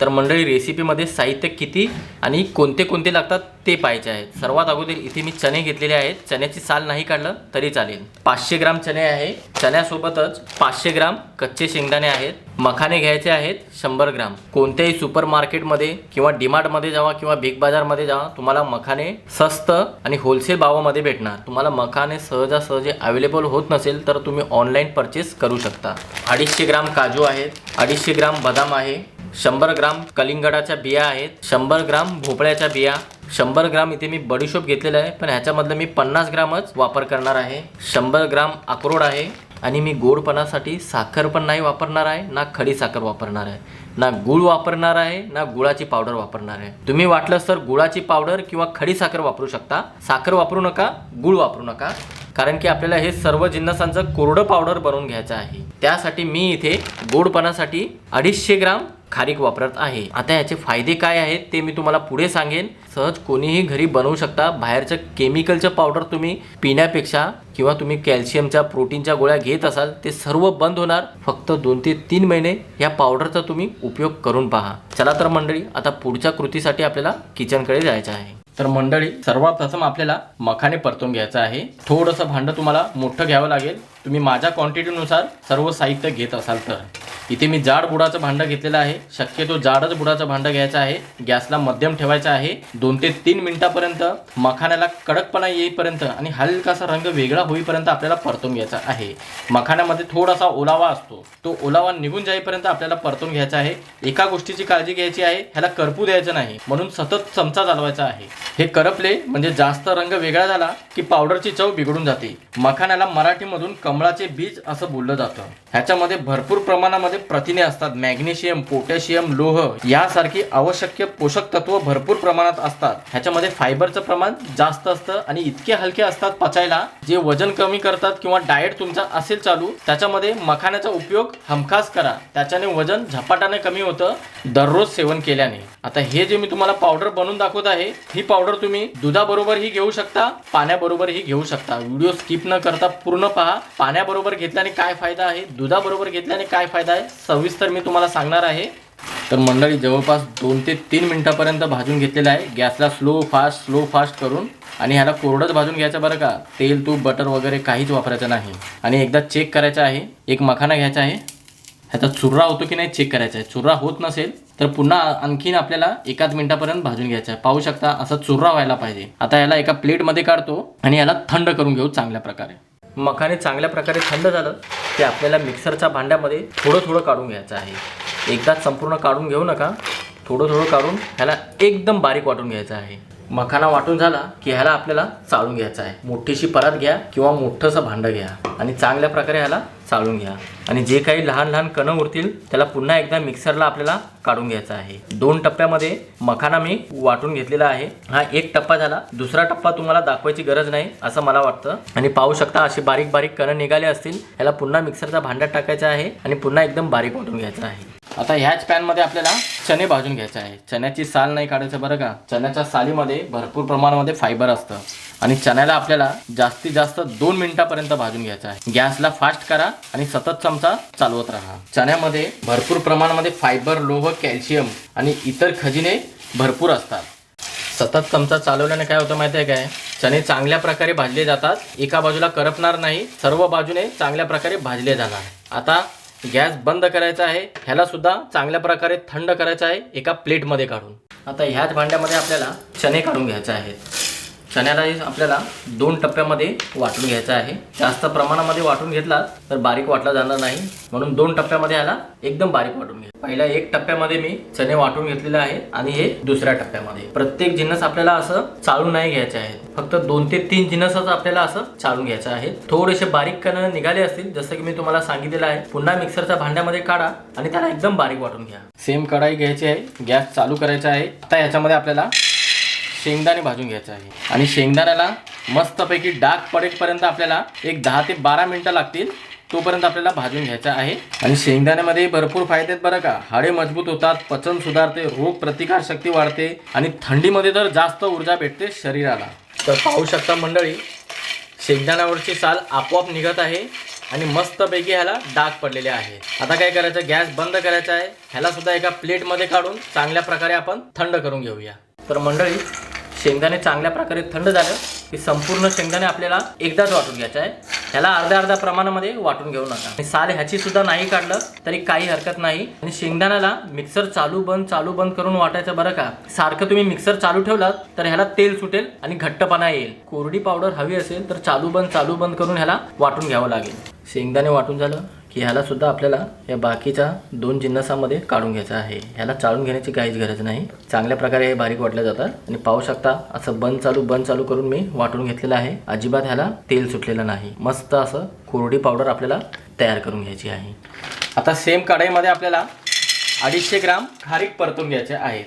तर मंडळी रेसिपीमध्ये साहित्य किती आणि कोणते कोणते लागतात ते पाहायचे आहेत सर्वात अगोदर इथे मी चणे घेतलेले आहेत. चण्याची साल नाही काढलं तरी चालेल. पाचशे ग्राम चणे आहे. चण्यासोबतच पाचशे ग्राम कच्चे शेंगदाणे आहेत. मखाने घ्यायचे आहेत शंभर ग्राम. कोणत्याही सुपर मार्केटमध्ये किंवा डीमार्टमध्ये जावा किंवा बिग बाजारमध्ये जावा तुम्हाला मखाने स्वस्त आणि होलसेल भावामध्ये भेटणार. तुम्हाला मखाने सहजासहजी अवेलेबल होत नसेल तर तुम्ही ऑनलाईन परचेस करू शकता. अडीचशे ग्राम काजू आहेत. अडीचशे ग्राम बदाम आहे. शंभर ग्राम कलिंगडाच्या बिया आहेत शंभर ग्राम भोपळ्याच्या बिया शंभर ग्राम इथे मी बडीशोप घेतलेलं आहे पण ह्याच्यामधलं मी पन्नास ग्रामच वापर करणार आहे. शंभर ग्राम अक्रोड आहे आणि मी गोडपणासाठी साखर पण नाही वापरणार आहे ना खडी साखर वापरणार आहे ना गुळ वापरणार आहे ना गुळाची पावडर वापरणार आहे. तुम्ही वाटलंच तर गुळाची पावडर किंवा खडी साखर वापरू शकता. साखर वापरू नका गुळ वापरू नका कारण की आपल्याला हे सर्व जिन्नसांचं कोरडं पावडर बनवून घ्यायचं आहे. त्यासाठी मी इथे गोडपणासाठी अडीचशे ग्राम खारीक वापरत आहे. आता याचे फायदे काय आहेत ते मी तुम्हाला पुढे सांगेन. सहज कोणीही घरी बनवू शकता. बाहेरच्या केमिकलचं पावडर तुम्ही पिण्यापेक्षा किंवा तुम्ही कॅल्शियमच्या प्रोटीनच्या गोळ्या घेत असाल ते सर्व बंद होणार. फक्त दोन ते तीन महिने या पावडरचा तुम्ही उपयोग करून पहा. चला तर मंडळी आता पुढच्या कृतीसाठी आपल्याला किचनकडे जायचं आहे. तर मंडळी सर्वात प्रथम आपल्याला मखाने परतून घ्यायचं आहे. थोडंसं भांडं तुम्हाला मोठं घ्यावं लागेल. तुम्ही माझ्या क्वांटिटीनुसार सर्व साहित्य घेत असाल तर. इथे मी जाड बुडाचं भांडं घेतलेलं आहे. शक्यतो जाडच बुडाचं भांडं घ्यायचं आहे. गॅसला मध्यम ठेवायचं आहे. दोन ते तीन मिनिटापर्यंत मखाण्याला कडकपणा येईपर्यंत आणि हलकासा रंग वेगळा होईपर्यंत आपल्याला परतून घ्यायचा आहे. मखाण्यामध्ये थोडासा ओलावा असतो. तो ओलावा निघून जाईपर्यंत आपल्याला परतून घ्यायचा आहे. एका गोष्टीची काळजी घ्यायची आहे. ह्याला करपू द्यायचं नाही. म्हणून सतत चमचा चालवायचा आहे. हे करपले म्हणजे जास्त रंग वेगळा झाला की पावडरची चव बिघडून जाते. मखाण्याला मराठीमधून कमळाचे बीज असं बोललं जातं. ह्याच्यामध्ये भरपूर प्रमाणामध्ये प्रथिने असतात मॅग्नेशियम पोटॅशियम लोह यासारखी आवश्यक पोषक तत्व भरपूर प्रमाणात असतात. ह्याच्यामध्ये फायबरचं प्रमाण जास्त असतं आणि इतके हलके असतात पचायला जे वजन कमी करतात किंवा डाएट तुमचा असेल चालू त्याच्यामध्ये मखाण्याचा उपयोग हमखास करा. त्याच्याने वजन झपाट्याने कमी होतं दररोज सेवन केल्याने. आता हे जे मी तुम्हाला पावडर बनवून दाखवत आहे ही पावडर तुम्ही दुधाबरोबरही घेऊ शकता पाण्याबरोबरही घेऊ शकता. व्हिडिओ स्किप न करता पूर्ण पहा. पाण्याबरोबर घेतल्याने काय फायदा आहे? दुधाबरोबर घेतल्याने काय फायदा आहे? सविस्तर मी तुम्हाला सांगणार आहे. तर मंडळी जवळपास दोन ते तीन मिनिटापर्यंत भाजून घेतलेलं आहे. गॅसला स्लो फास्ट स्लो फास्ट करून आणि ह्याला कोरडंच भाजून घ्यायचं बरं का? तेल तूप बटर वगैरे काहीच वापरायचं नाही. आणि एकदा चेक करायचं आहे. एक मखाना घ्यायचा आहे. ह्याचा चुर्रा होतो की नाही चेक करायचा आहे. चुर्रा होत नसेल तर पुन्हा आणखीन आपल्याला एकाच मिनिटापर्यंत भाजून घ्यायचा आहे. पाहू शकता असा चुर्रा व्हायला पाहिजे. आता याला एका प्लेटमध्ये काढतो आणि याला थंड करून घेऊ चांगल्या प्रकारे. मखाने चांगल्या प्रकारे थंड झालं ते आपल्याला मिक्सरच्या भांड्यामध्ये थोडं थोडं काढून घ्यायचं आहे. एकदाच संपूर्ण काढून घेऊ नका. थोडं थोडं काढून ह्याला एकदम बारीक वाटून घ्यायचं आहे. मखाना वाटून झाला की ह्याला आपल्याला चाळून घ्यायचा आहे. मोठीशी परात घ्या किंवा मोठंसं भांडं घ्या आणि चांगल्या प्रकारे ह्याला चाळून घ्या. आणि जे काही लहान लहान कणं उरतील त्याला पुन्हा एकदा मिक्सरला आपल्याला काढून घ्यायचं आहे. दोन टप्प्यामध्ये मखाना मी वाटून घेतलेला आहे. हा एक टप्पा झाला. दुसरा टप्पा तुम्हाला दाखवायची गरज नाही असं मला वाटतं. आणि पाहू शकता असे बारीक बारीक कणं निघाले असतील ह्याला पुन्हा मिक्सरचा भांड्यात टाकायचा आहे आणि पुन्हा एकदम बारीक वाटून घ्यायचं आहे. आता ह्याच पॅनमध्ये आपल्याला चणे भाजून घ्यायचे आहे. चण्याची साल नाही काढायचं बरं का? चण्याच्या सालीमध्ये भरपूर प्रमाणामध्ये फायबर असतं. आणि चण्याला आपल्याला जास्तीत जास्त दोन मिनिटापर्यंत भाजून घ्यायचं आहे. गॅसला फास्ट करा आणि सतत चमचा चालवत राहा. चण्यामध्ये भरपूर प्रमाणामध्ये फायबर लोह कॅल्शियम आणि इतर खजिने भरपूर असतात. सतत चमचा चालवल्याने काय होतं माहिती आहे काय? चणे चांगल्या प्रकारे भाजले जातात. एका बाजूला करपणार नाही. सर्व बाजूने चांगल्या प्रकारे भाजले जाणार. आता गॅस बंद करायचा आहे ह्याला सुद्धा चांगल्या प्रकारे थंड करायचं आहे एका प्लेटमध्ये काढून. आता ह्याच भांड्यामध्ये आपल्याला चणे काढून घ्यायचे आहेत. चण्याला आपल्याला दोन टप्प्यामध्ये वाटून घ्यायचा आहे. जास्त प्रमाणामध्ये वाटून घेतला तर बारीक वाटला जाणार नाही. म्हणून दोन टप्प्यामध्ये याला एकदम बारीक वाटून घ्या. पहिल्या एक टप्प्यामध्ये मी चणे वाटून घेतलेले आहे आणि हे दुसऱ्या टप्प्यामध्ये. प्रत्येक जिन्नस आपल्याला असं चाळून नाही घ्यायचे आहेत. फक्त दोन ते तीन जिन्नसच आपल्याला असं चाळून घ्यायचं आहे थोडेसे बारीक कण निघाले असतील जसं की मी तुम्हाला सांगितलेलं आहे. पुन्हा मिक्सरच्या भांड्यामध्ये काढा आणि त्याला एकदम बारीक वाटून घ्या. सेम कढाई घ्यायची आहे गॅस चालू करायचा आहे. आता याच्यामध्ये आपल्याला शेंगदाणे भाजून घ्यायचं आहे. आणि शेंगदाण्याला मस्तपैकी डाग पडेपर्यंत आपल्याला एक दहा ते बारा मिनटं लागतील तोपर्यंत आपल्याला भाजून घ्यायचा आहे. आणि शेंगदाण्यामध्ये भरपूर फायदे आहेत बरं का. हाडे मजबूत होतात पचन सुधारते रोग प्रतिकार शक्ती वाढते आणि थंडीमध्ये तर जास्त ऊर्जा भेटते शरीराला. तर पाहू शकता मंडळी शेंगदाण्यावरची साल आपोआप निघत आहे आणि मस्तपैकी ह्याला डाग पडलेले आहे. आता काय करायचं? गॅस बंद करायचा आहे. ह्याला सुद्धा एका प्लेटमध्ये काढून चांगल्या प्रकारे आपण थंड करून घेऊया. तर मंडळी शेंगदाणे चांगल्या प्रकारे थंड झालं की संपूर्ण शेंगदाणे आपल्याला एकदाच वाटून घ्यायचं आहे. ह्याला अर्ध्या अर्ध्या प्रमाणामध्ये वाटून घेऊ नका. आणि साल ह्याची सुद्धा नाही काढलं तरी काही हरकत नाही. आणि शेंगदाण्याला मिक्सर चालू बंद चालू बंद करून वाटायचं बरं का? सारखं तुम्ही मिक्सर चालू ठेवलात तर ह्याला तेल सुटेल आणि घट्टपणा येईल. कोरडी पावडर हवी असेल तर चालू बंद चालू बंद करून ह्याला वाटून घ्यावं लागेल. शेंगदाणे वाटून झालं. की ह्यालासुद्धा आपल्याला या बाकीच्या दोन जिन्नसामध्ये काढून घ्यायचं आहे. ह्याला चाळून घेण्याची काहीच गरज नाही. चांगल्या प्रकारे हे बारीक वाटल्या जातात आणि पाहू शकता असं बंद चालू बंद चालू करून मी वाटून घेतलेलं आहे. अजिबात ह्याला तेल सुटलेलं नाही. मस्त असं कोरडी पावडर आपल्याला तयार करून घ्यायची आहे. आता सेम कढईमध्ये आपल्याला अडीचशे ग्राम खारीक परतून घ्यायचे आहे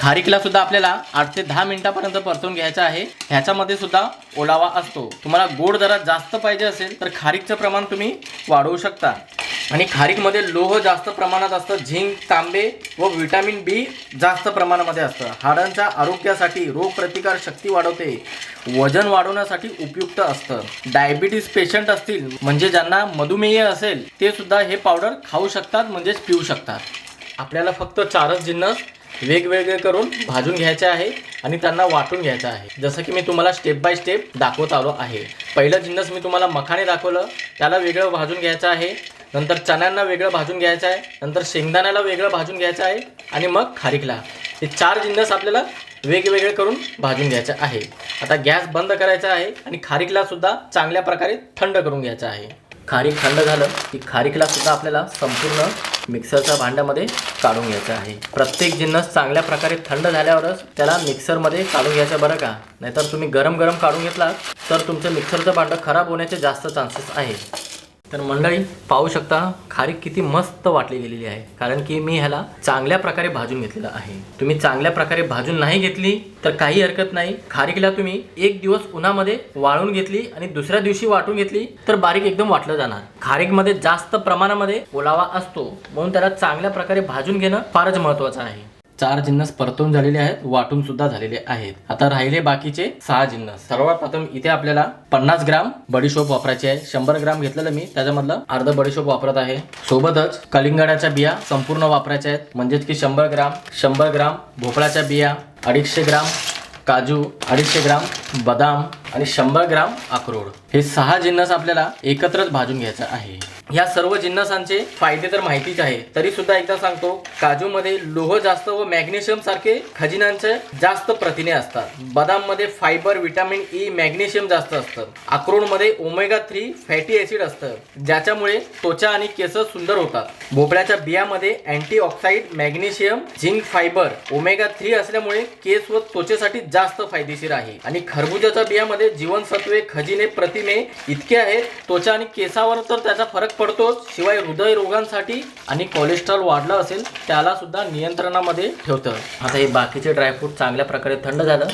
खारीकला सुद्धा आपल्याला आठ ते दहा मिनिटापर्यंत परतून घ्यायचं आहे. ह्याच्यामध्ये सुद्धा ओलावा असतो. तुम्हाला गोड जरा जास्त पाहिजे असेल तर खारीकचं प्रमाण तुम्ही वाढवू शकता. आणि खारीकमध्ये लोह जास्त प्रमाणात असतं झिंक तांबे व विटॅमिन बी जास्त प्रमाणामध्ये असतं. हाडांच्या आरोग्यासाठी रोगप्रतिकार शक्ती वाढवते. वजन वाढवण्यासाठी उपयुक्त असतं. डायबिटीस पेशंट असतील म्हणजे ज्यांना मधुमेह असेल ते सुद्धा हे पावडर खाऊ शकतात म्हणजेच पिऊ शकतात. आपल्याला फक्त चारच जिन्नस वेगवेगळे करून भाजून घ्यायचे आहे आणि त्यांना वाटून घ्यायचं आहे. जसं की मी तुम्हाला स्टेप बाय स्टेप दाखवत आलो आहे. पहिलं जिन्नस मी तुम्हाला मखाने दाखवलं त्याला वेगळं भाजून घ्यायचं आहे. नंतर चण्यांना वेगळं भाजून घ्यायचं आहे. नंतर शेंगदाण्याला वेगळं भाजून घ्यायचं आहे आणि मग खारीकला. हे चार जिन्नस आपल्याला वेगवेगळे करून भाजून घ्यायचं आहे. आता गॅस बंद करायचा आहे आणि खारीकला सुद्धा चांगल्या प्रकारे थंड करून घ्यायचं आहे. खारीक थंड झालं की खारीकला सुद्धा आपल्याला संपूर्ण मिक्सरच्या भांड्यामध्ये काढून घ्यायचं आहे. प्रत्येक जिन्नस चांगल्या प्रकारे थंड झाल्यावरच त्याला मिक्सरमध्ये काढून घ्यायचं बरं का? नाहीतर तुम्ही गरम गरम काढून घेतलात तर तुमचं मिक्सरचं भांडं खराब होण्याचे जास्त चान्सेस आहे. तर मंडळी पाहू शकता खारीक किती मस्त वाटली गेलेली आहे. कारण की मी ह्याला चांगल्या प्रकारे भाजून घेतलेलं आहे. तुम्ही चांगल्या प्रकारे भाजून नाही घेतली तर काही हरकत नाही. खारीकला तुम्ही एक दिवस उन्हामध्ये वाळून घेतली आणि दुसऱ्या दिवशी वाटून घेतली तर बारीक एकदम वाटलं जाणार. खारीकमध्ये जास्त प्रमाणामध्ये ओलावा असतो म्हणून त्याला चांगल्या प्रकारे भाजून घेणं फारच महत्वाचं आहे. चार जिन्नस परतून झालेले आहेत वाटून सुद्धा झालेले आहेत. आता राहिले बाकीचे सहा जिन्नस. सर्वात प्रथम इथे आपल्याला पन्नास ग्राम बडीशोप वापरायची आहे. शंभर ग्राम घेतलेलं मी त्याच्यामधलं अर्ध बडीशोप वापरत आहे. सोबतच कलिंगडाच्या बिया संपूर्ण वापरायच्या आहेत. म्हणजेच की शंभर ग्राम शंभर ग्राम भोपळाच्या बिया अडीचशे ग्राम काजू अडीचशे ग्राम बदाम आणि शंभर ग्राम अक्रोड. हे सहा जिन्नस आपल्याला एकत्रच भाजून घ्यायचं आहे. या सर्व जिन्नसांचे फायदे तर माहितीच आहे. तरी सुद्धा एकदा सांगतो काजूमध्ये लोह जास्त व मॅग्नेशियम सारखे खजिनांचे जास्त प्रथिने असतात. बदाममध्ये फायबर विटामिन ई मॅग्नेशियम जास्त असतं. अक्रोडमध्ये ओमेगा थ्री फॅटी ऍसिड असतं. ज्याच्यामुळे त्वचा आणि केस सुंदर होतात. भोपळ्याच्या बियामध्ये antioxidant magnesium zinc fibre omega three असल्यामुळे केस व त्वचेसाठी जास्त फायदेशीर आहे. आणि खरबुजाच्या बियामध्ये जीवनसत्वे खजिने प्रतिमे इतके आहेत त्वचा आणि केसावर तर त्याचा फरक पडतोच शिवाय हृदय रोगांसाठी आणि कोलेस्ट्रॉल वाढलं असेल त्याला सुद्धा नियंत्रणामध्ये ठेवतं. आता हे बाकीचे ड्रायफ्रूट चांगल्या प्रकारे थंड झालं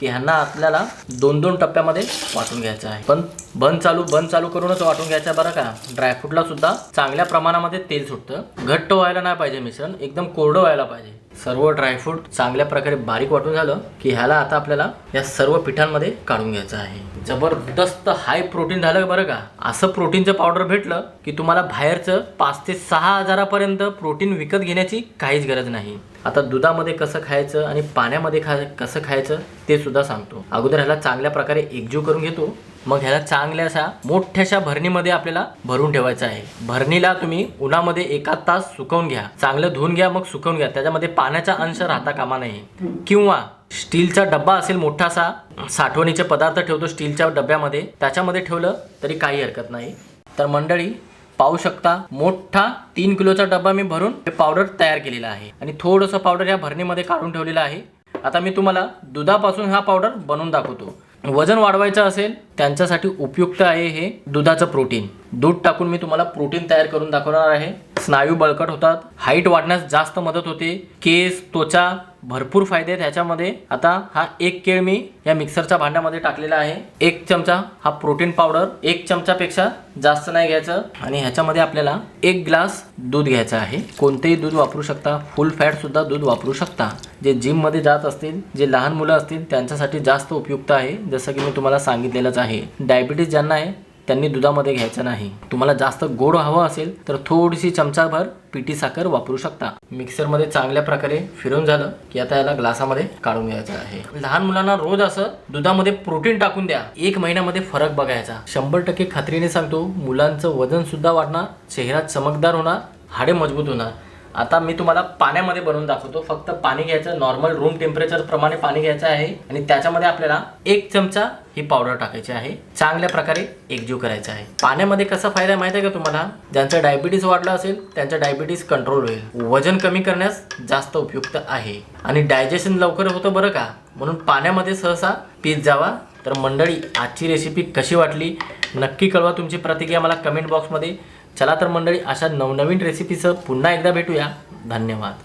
की ह्यांना आपल्याला दोन दोन टप्प्यामध्ये वाटून घ्यायचं आहे. पण बंद चालू बंद चालू करूनच वाटून घ्यायचं आहे बरं का. ड्रायफ्रूटला सुद्धा चांगल्या प्रमाणामध्ये तेल सुटतं. घट्ट व्हायला नाही पाहिजे मिश्रण एकदम कोरडं व्हायला पाहिजे. सर्व ड्रायफ्रूट चांगल्या प्रकारे बारीक वाटून झालं की ह्याला आता आपल्याला या सर्व पिठांमध्ये काढून घ्यायचं आहे. जबरदस्त हाय प्रोटीन झालं बरं का? असं प्रोटीनचं पावडर भेटलं की तुम्हाला बाहेरचं पाच ते सहा हजारापर्यंत प्रोटीन विकत घेण्याची काहीच गरज नाही. आता दुधामध्ये कसं खायचं आणि पाण्यामध्ये खा कसं खायचं ते सुद्धा सांगतो. अगोदर ह्याला चांगल्या प्रकारे एकजीव करून घेतो. मग ह्याला चांगल्याशा मोठ्याशा भरणीमध्ये आपल्याला भरून ठेवायचं आहे. भरणीला तुम्ही उन्हामध्ये एका तास सुकवून घ्या. चांगलं धुवून घ्या मग सुकवून घ्या. त्याच्यामध्ये पाण्याचा अंश राहता कामा नये. किंवा स्टीलचा डब्बा असेल मोठासा साठवणीचे पदार्थ ठेवतो स्टीलच्या डब्यामध्ये. त्याच्यामध्ये ठेवलं तरी काही हरकत नाही. तर मंडळी पाहू शकता मोठा तीन किलोचा डब्बा मी भरून हे पावडर तयार केलेला आहे. आणि थोडंसं पावडर या भरणीमध्ये काढून ठेवलेलं आहे. आता मी तुम्हाला दुधापासून हा पावडर बनवून दाखवतो. वजन वाढवायचं असेल त्यांच्यासाठी उपयुक्त आहे हे दुधाचं प्रोटीन दूध टाकून मी तुम्हाला प्रोटीन तयार करून दाखवणार आहे. स्नायू बळकट होतात. हाईट वाढण्यास जास्त मदत होते. केस त्वचा भरपूर फायदे आहेत ह्याच्यामध्ये. आता हा एक केळ मी या मिक्सरच्या भांड्यामध्ये टाकलेला आहे. एक चमचा हा प्रोटीन पावडर एक चमचापेक्षा जास्त नाही घ्यायचं. आणि ह्याच्यामध्ये आपल्याला एक ग्लास दूध घ्यायचं आहे. कोणतेही दूध वापरू शकता. फुल फॅट सुद्धा दूध वापरू शकता. जे जिममध्ये जात असतील जे लहान मुलं असतील त्यांच्यासाठी जास्त उपयुक्त आहे. जसं की मी तुम्हाला सांगितलेलंच आहे. डायबिटीज ज्यांना आहे त्यांनी दुधामध्ये घ्यायचं नाही. तुम्हाला जास्त गोड हवं असेल तर थोडीशी चमचाभर पिठी साखर वापरू शकता. मिक्सरमध्ये चांगल्या प्रकारे फिरवून झालं की आता याला ग्लासामध्ये काढून घ्यायचं आहे. लहान मुलांना रोज असं दुधामध्ये प्रोटीन टाकून द्या. एक महिन्यामध्ये फरक बघायचा. शंभर टक्के खात्रीने सांगतो मुलांचं वजन सुद्धा वाढणार चेहरा चमकदार होणार हाडे मजबूत होणार. आता मी तुम्हाला पाण्यामध्ये बनवून दाखवतो. फक्त पाणी घ्यायचं नॉर्मल रूम टेम्परेचर प्रमाणे पाणी घ्यायचं आहे. आणि त्याच्यामध्ये आपल्याला एक चमचा ही पावडर टाकायची आहे. चांगल्या प्रकारे एकजीव करायचा आहे. पाण्यामध्ये कसा फायदा आहे माहिती आहे का तुम्हाला? ज्यांचं डायबिटीस वाढलं असेल त्यांचा डायबिटीस कंट्रोल होईल. वजन कमी करण्यास जास्त उपयुक्त आहे. आणि डायजेशन लवकर होतं बरं का? म्हणून पाण्यामध्ये सहसा पीत जावा. तर मंडळी आजची रेसिपी कशी वाटली? नक्की कळवा तुमची प्रतिक्रिया मला कमेंट बॉक्समध्ये चला तर मंडळी अशा नवनवीन रेसिपीसह पुन्हा एकदा भेटूया. धन्यवाद.